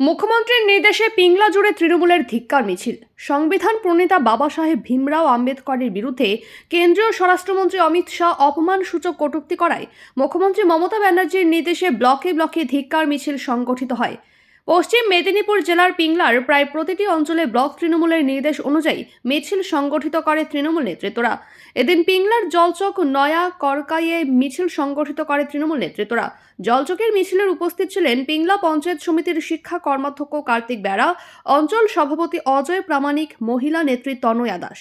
মুখ্যমন্ত্রীর নির্দেশে পিংলা জুড়ে তৃণমূলের ধিক্কার মিছিল। সংবিধান প্রণেতা বাবা সাহেব ভীমরাও আম্বেদকরের বিরুদ্ধে কেন্দ্রীয় স্বরাষ্ট্রমন্ত্রী অমিত শাহ অপমানসূচক কটূক্তি করায় মুখ্যমন্ত্রী মমতা ব্যানার্জির নির্দেশে ব্লকে ব্লকে ধিক্কার মিছিল সংগঠিত হয়। পশ্চিম মেদিনীপুর জেলার পিংলার প্রায় প্রতিটি অঞ্চলে ব্লক তৃণমূলের নির্দেশ অনুযায়ী মিছিল সংগঠিত করে তৃণমূল নেতৃত্বরা। এদিন পিংলার জলচক নয়া করকাইয়ে মিছিল সংগঠিত করে তৃণমূল নেতৃত্বরা। জলচকের মিছিলের উপস্থিত ছিলেন পিংলা পঞ্চায়েত সমিতির শিক্ষা কর্মাধ্যক্ষ কার্তিক বেড়া, অঞ্চল সভাপতি অজয় প্রামাণিক, মহিলা নেত্রী তনয়া দাস।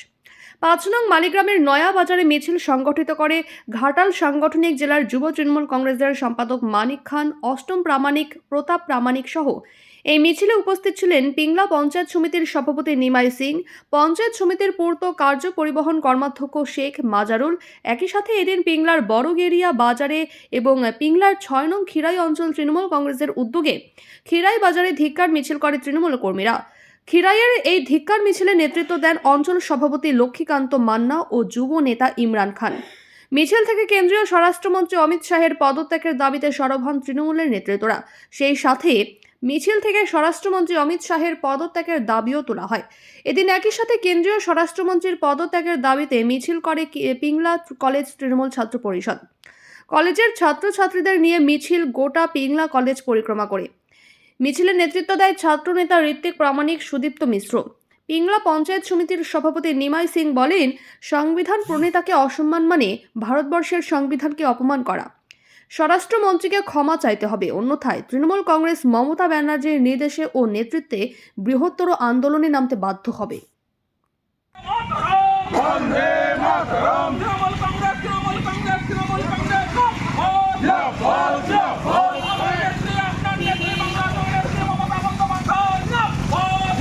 পাঁচ নং মালিগ্রামের নয়া বাজারে মিছিল সংগঠিত করে ঘাটাল সাংগঠনিক জেলার যুব তৃণমূল কংগ্রেসের সম্পাদক মানিক খান, অষ্টম প্রামাণিক, প্রতাপ প্রামাণিক সহ এই মিছিলে উপস্থিত ছিলেন পিংলা পঞ্চায়েত সমিতির সভাপতি নিমাই সিং, পঞ্চায়েত সমিতির পূর্ত কার্য পরিবহন কর্মাধ্যক্ষ শেখ মাজারুল, একই সাথে এদিন পিংলার বড়গেরিয়া বাজারে এবং পিংলার ছয় নং খিরাই অঞ্চল তৃণমূল কংগ্রেসের উদ্যোগে খিরাই বাজারে ধিক্কার মিছিল করে তৃণমূল কর্মীরা। খিরাইয়ের এই ধিক্কার মিছিলে নেতৃত্ব দেন অঞ্চল সভাপতি লক্ষ্মীকান্ত মান্না ও যুব নেতা ইমরান খান। মিছিল থেকে কেন্দ্রীয় স্বরাষ্ট্রমন্ত্রী অমিত শাহের পদত্যাগের দাবিতে সরব হন তৃণমূলের নেতৃত্বরা। সেই সাথে মিছিল থেকে স্বরাষ্ট্রমন্ত্রী অমিত শাহের পদত্যাগের দাবিও তোলা হয়। এদিন একই সাথে কেন্দ্রীয় স্বরাষ্ট্রমন্ত্রীর পদত্যাগের দাবিতে মিছিল করে পিংলা কলেজ তৃণমূল ছাত্র পরিষদ। কলেজের ছাত্রছাত্রীদের নিয়ে মিছিল গোটা পিংলা কলেজ পরিক্রমা করে। মিছিলে নেতৃত্ব দেয় ছাত্রনেতা ঋত্বিক প্রামাণিক, সুদীপ্ত মিশ্র। পিংলা পঞ্চায়েত সমিতির সভাপতি নিমাই সিং বলেন, সংবিধান প্রণেতাকে অসম্মান মানে ভারতবর্ষের সংবিধানকে অপমান করা। স্বরাষ্ট্রমন্ত্রীকে ক্ষমা চাইতে হবে। অন্যথায় তৃণমূল কংগ্রেস মমতা ব্যানার্জির নির্দেশে ও নেতৃত্বে বৃহত্তর আন্দোলনে নামতে বাধ্য হবে তৃণমূল কংগ্রেস তৃণমূল কংগ্রেস তৃণমূল কংগ্রেস জিন্দাবাদ নেত্রী আপনার নেত্রী বাংলা নেত্রী মমতা বন্দ্যোপাধ্যায় জিন্দাবাদ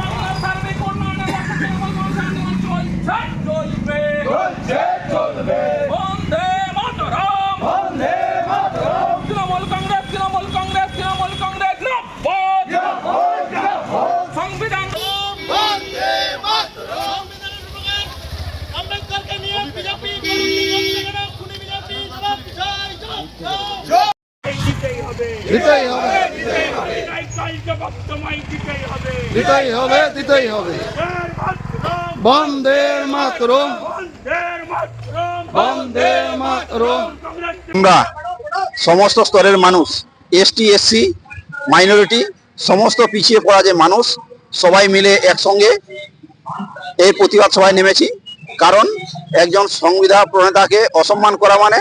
বাংলার সার্বিক উন্নয়নের লক্ষ্যে তৃণমূল কংগ্রেস আন্দোলন চলছে চলবে বন্দে মাতরম তৃণমূল কংগ্রেস তৃণমূল কংগ্রেস তৃণমূল কংগ্রেস জিন্দাবাদ সংবিধান আম্বেদকরকে নিয়ে বিজেপি খুনি বিজেপি জবাব চাই জবাব চাই দিতেই হবে দিতেই হবে। দিতেই হবে দিতেই হবে। বন্দের মাতরম। বন্দে আমরা সমস্ত স্তরের মানুষ, এসটি, এসসি, মাইনরিটি, সমস্ত পিছিয়ে পড়া যে মানুষ, সবাই মিলে একসঙ্গে এই প্রতিবাদ সভায় নেমেছি। কারণ একজন সংবিধান প্রণেতাকে অসম্মান করা মানে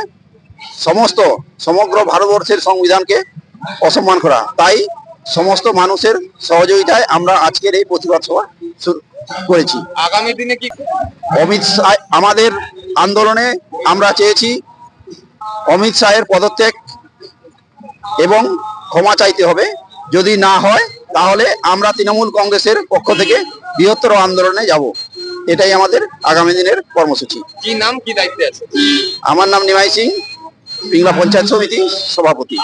সমস্ত, সমগ্র ভারতবর্ষের সংবিধানকে অসম্মান করা। তাই সমস্ত মানুষের সহযোগিতায় আমরা আজকের এই প্রতিবাদ সভা শুরু করেছি। আগামী দিনে কি অমিত শাহ আমাদের আন্দোলনে আমরা চেয়েছি অমিত শাহের পদত্যাগ এবং ক্ষমা চাইতে হবে। যদি না হয় তাহলে আমরা তৃণমূল কংগ্রেসের পক্ষ থেকে বৃহত্তর আন্দোলনে যাব। এটাই আমাদের আগামী দিনের কর্মসূচি। কি নাম কি দায়িত্বে আছে? আমার নাম নিমাই সিং পিংলা পঞ্চায়েত সমিতি সভাপতি।